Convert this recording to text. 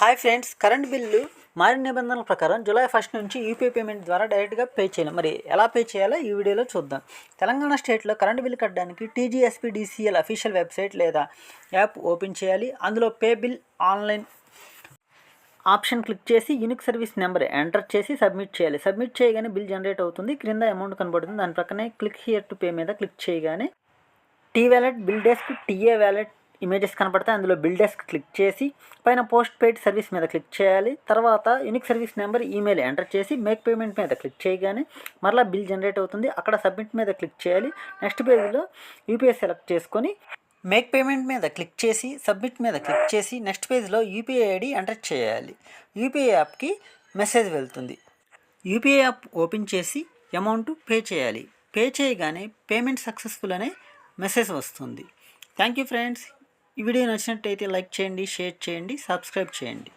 Hi friends current bill మారిన నిబంధనల ప్రకారం జూలై ఫస్ట్ నుంచి యూపీఐ పేమెంట్ ద్వారా డైరెక్ట్గా పే చేయాలి. మరి ఎలా పే చేయాలో ఈ వీడియోలో చూద్దాం. తెలంగాణ స్టేట్లో కరెంట్ బిల్లు కట్టడానికి టీజీఎస్పిడిసిఎల్ అఫీషియల్ వెబ్సైట్ లేదా యాప్ ఓపెన్ చేయాలి. అందులో pay bill online option click చేసి యూనిక్ సర్వీస్ నెంబర్ ఎంటర్ చేసి సబ్మిట్ చేయాలి. సబ్మిట్ చేయగానే బిల్ జనరేట్ అవుతుంది. క్రింద అమౌంట్ కనబడుతుంది. దాని ప్రక్కనే క్లిక్ హియర్ టు పే మీద క్లిక్ చేయగానే T wallet BillDesk TA wallet images కనపడతాయి. అందులో బిల్ డెస్క్ క్లిక్ చేసి పైన పోస్ట్ పెయిడ్ సర్వీస్ మీద క్లిక్ చేయాలి. తర్వాత unique service number email enter చేసి మేక్ పేమెంట్ మీద క్లిక్ చేయగానే మరలా బిల్ జనరేట్ అవుతుంది. అక్కడ సబ్మిట్ మీద క్లిక్ చేయాలి. నెక్స్ట్ పేజ్లో యూపీఐ సెలెక్ట్ చేసుకొని మేక్ పేమెంట్ మీద క్లిక్ చేసి సబ్మిట్ మీద క్లిక్ చేసి నెక్స్ట్ పేజ్లో యూపీఐ ఐడి ఎంటర్ చేయాలి. యూపీఐ యాప్కి మెసేజ్ వెళ్తుంది. యూపీఐ యాప్ ఓపెన్ చేసి అమౌంట్ పే చేయాలి. పే చేయగానే పేమెంట్ సక్సెస్ఫుల్ అనే మెసేజ్ వస్తుంది. Thank you friends. ఈ వీడియో నచ్చినట్టయితే లైక్ చేయండి షేర్ చేయండి సబ్స్క్రైబ్ చేయండి.